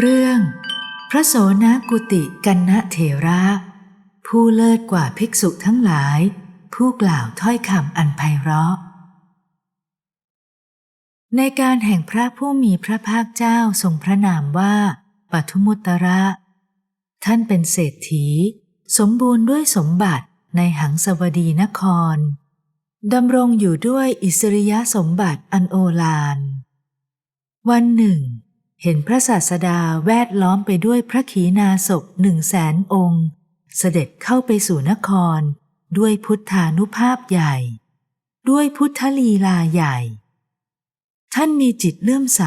เรื่อง พระโสนกุติกันนะเถระ ผู้เลิศกว่าภิกษุทั้งหลาย ผู้กล่าวถ้อยคำอันไพเราะ ในการแห่งพระผู้มีพระภาคเจ้าทรงพระนามว่าปัทุมุตระ ท่านเป็นเศรษฐี สมบูรณ์ด้วยสมบัติในหังสวดีนครดำรงอยู่ด้วยอิสริยสมบัติอันโอฬารวันหนึ่ง เห็นพระศาสดาแวดล้อมไปด้วยพระขีณาสพหนึ่งแสนองค์ เสด็จเข้าไปสู่นคร ด้วยพุทธานุภาพใหญ่ ด้วยพุทธลีลาใหญ่ ท่านมีจิตเลื่อมใส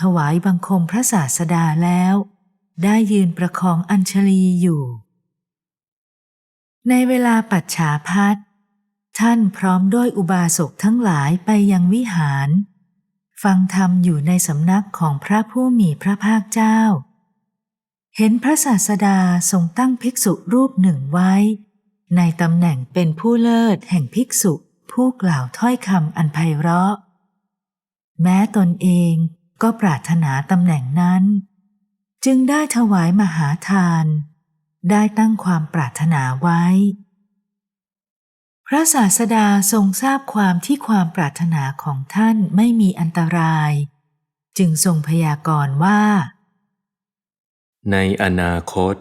ถวายบังคมพระศาสดาแล้ว ได้ยืนประคองอัญชลีอยู่ ในเวลาปัจฉาพัดท่านพร้อมด้วยอุบาสกทั้งหลายไปยังวิหาร ฟังธรรมอยู่ในสำนักของพระผู้มีพระภาคเจ้า เห็นพระศาสดาทรงตั้งภิกษุรูปหนึ่งไว้ ในตำแหน่งเป็นผู้เลิศแห่งภิกษุผู้กล่าวถ้อยคำอันไพเราะ แม้ตนเองก็ปรารถนาตำแหน่งนั้น จึงได้ถวายมหาทาน ได้ตั้งความปรารถนาไว้ พระศาสดาทรงทราบความที่ความปรารถนาของท่านไม่มีอันตราย จึงทรงพยากรณ์ว่า ในอนาคต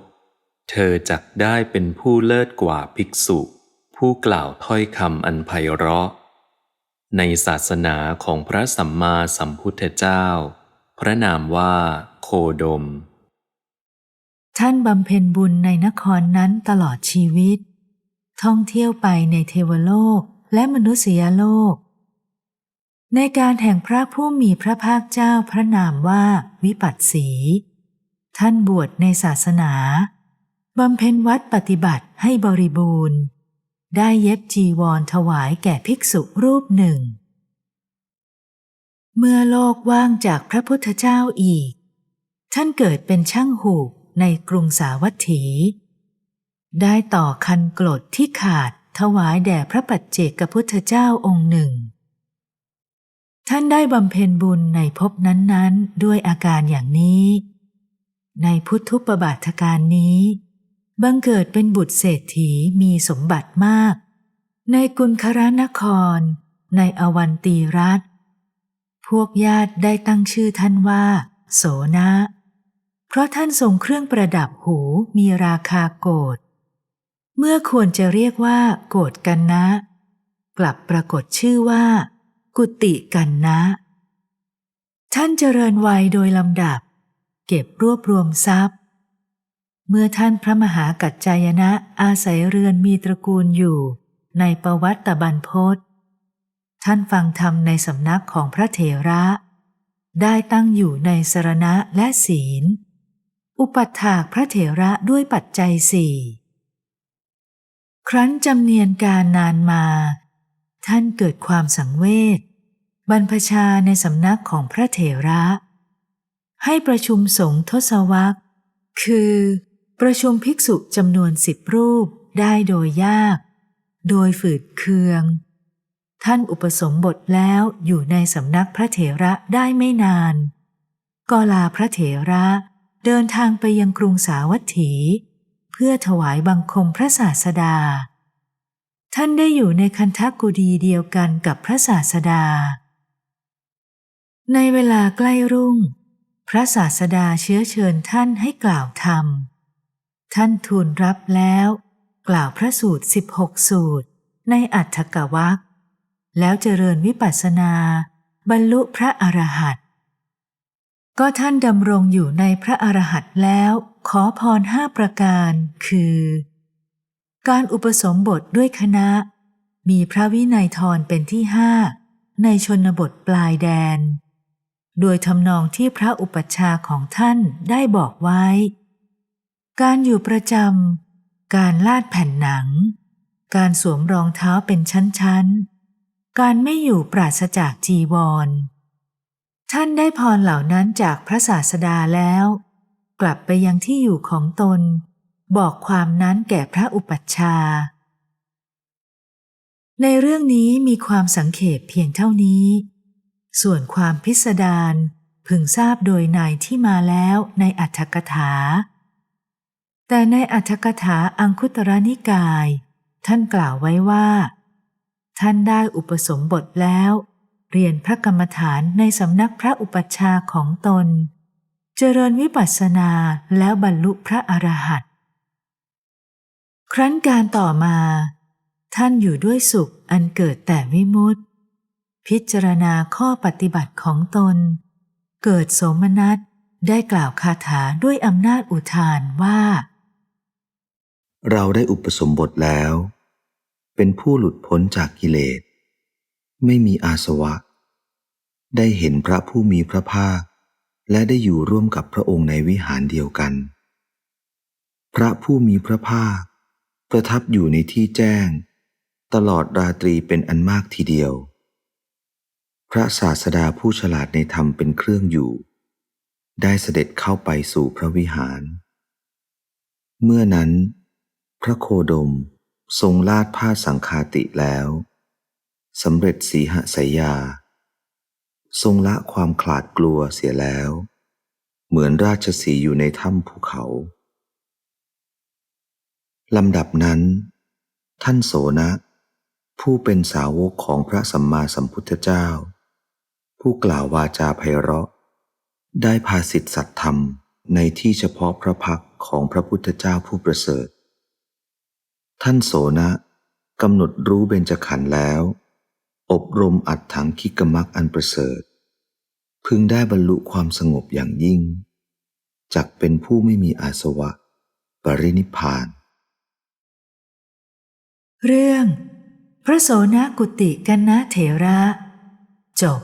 เธอจักได้เป็นผู้เลิศกว่าภิกษุ ผู้กล่าวถ้อยคำอันไพเราะ ในศาสนาของพระสัมมาสัมพุทธเจ้า พระนามว่าโคดม ท่านบำเพ็ญบุญในนครนั้นตลอดชีวิต ท่องเที่ยวไปในเทวโลกและมนุษยโลก ในการแห่งพระผู้มีพระภาคเจ้าพระนามว่าวิปัสสี ท่านบวชในศาสนาบำเพ็ญวัดปฏิบัติให้บริบูรณ์ ได้เย็บจีวรถวายแก่ภิกษุรูปหนึ่ง เมื่อโลกว่างจากพระพุทธเจ้าอีก ท่านเกิดเป็นช่างหูกในกรุงสาวัตถี ได้ต่อคันกรดที่ขาดถวายแด่พระปัจเจกพุทธเจ้าองค์หนึ่ง ท่านได้บำเพ็ญบุญในภพนั้นๆ ด้วยอาการอย่างนี้ ในพุทธุปบาทการนี้ บังเกิดเป็นบุตรเศรษฐีมีสมบัติมาก ในกุลครนคร ในอวันตีรัฐ พวกญาติได้ตั้งชื่อท่านว่า โสนะ เพราะท่านทรงเครื่องประดับหูมีราคาโกด เมื่อควรจะเรียกว่า โกดกันนะ กลับปรากฏชื่อว่า กุติกันนะ ท่านเจริญวัยโดยลำดับ เก็บรวบรวมทรัพย์ เมื่อท่านพระมหากัจจายนะอาศัยเรือนมีตระกูลอยู่ในประวัติบันพศท่านฟังธรรมในสำนักของพระเถระ ได้ตั้งอยู่ในสรณะและศีล อุปัฏฐากพระเถระด้วยปัจจัยสี่ ครั้นจำเนียนการนานมา ท่านเกิดความสังเวชบรรพชาในสำนักของพระเถระ ให้ประชุมสงฆ์ทศวรรษคือ ประชุมภิกษุจำนวนสิบรูปได้โดยยาก โดยฝืดเคือง ท่านอุปสมบทแล้วอยู่ในสำนักพระเถระได้ไม่นาน ก็ลาพระเถระเดินทางไปยังกรุงสาวัตถี พื่อถวายบังคมพระศาสดา ท่านได้อยู่ในคันธกุดีเดียวกันกับพระศาสดา ในเวลาใกล้รุ่ง พระศาสดาเชื้อเชิญท่านให้กล่าวธรรม ท่านทูลรับแล้ว กล่าวพระสูตรสิบหกสูตร ในอัฏฐกวักแล้วเจริญวิปัสสนา บรรลุพระอรหันต์ก็ท่านดำรงอยู่ในพระอรหันต์แล้ว ขอพรห้าประการ คือ การอุปสมบทด้วยคณะ มีพระวินัยทรเป็นที่ห้าในชนบทปลายแดน โดยทำนองที่พระอุปัชฌาย์ของท่านได้บอกไว้ การอยู่ประจำ การลาดแผ่นหนัง การสวมรองเท้าเป็นชั้นๆ การไม่อยู่ปราศจากจีวร ท่านได้พรเหล่านั้นจากพระศาสดาแล้ว กลับไปยังที่อยู่ของตน บอกความนั้นแก่พระอุปัชฌาย์ในเรื่องนี้มีความสังเขปเพียงเท่านี้ ส่วนความพิสดารพึงทราบโดยในที่มาแล้วในอัตถกถา แต่ในอัตถกถาอังคุตรนิกาย ท่านกล่าวไว้ว่า ท่านได้อุปสมบทแล้ว เรียนพระกรรมฐานในสำนักพระอุปัชฌาย์ของตน เจริญวิปัสสนาแล้วบรรลุพระอรหันต์ครั้นการต่อมา ท่านอยู่ด้วยสุขอันเกิดแต่วิมุตติ พิจารณาข้อปฏิบัติของตน เกิดโสมนัสได้กล่าวคาถาด้วยอำนาจอุทานว่า เราได้อุปสมบทแล้ว เป็นผู้หลุดพ้นจากกิเลส ไม่มีอาสวะ ได้เห็นพระผู้มีพระภาค และได้อยู่ร่วมกับพระองค์ในวิหารเดียวกัน พระผู้มีพระภาค ประทับอยู่ในที่แจ้ง ตลอดราตรีเป็นอันมากทีเดียว พระศาสดาผู้ฉลาดในธรรมเป็นเครื่องอยู่ ได้เสด็จเข้าไปสู่พระวิหาร เมื่อนั้น พระโคดมทรงลาดผ้าสังคาติแล้วสำเร็จสีหสยา ทรงละความขลาดกลัวเสียแล้ว เหมือนราชสีอยู่ในถ้ำภูเขาลำดับนั้น ท่านโสนะ ผู้เป็นสาวกของพระสัมมาสัมพุทธเจ้า ผู้กล่าววาจาไพเราะ ได้พาสิทธิสัตธรรมในที่เฉพาะพระพักของพระพุทธเจ้าผู้ประเสริฐ ท่านโสนะกำหนดรู้เบญจขันธ์แล้ว อบรมอัดถังคิกมักอันประเสริฐ พึงได้บรรลุความสงบอย่างยิ่ง จักเป็นผู้ไม่มีอาสวะ ปรินิพาน เรื่อง พระโสนกุติกันนะเถระ จบ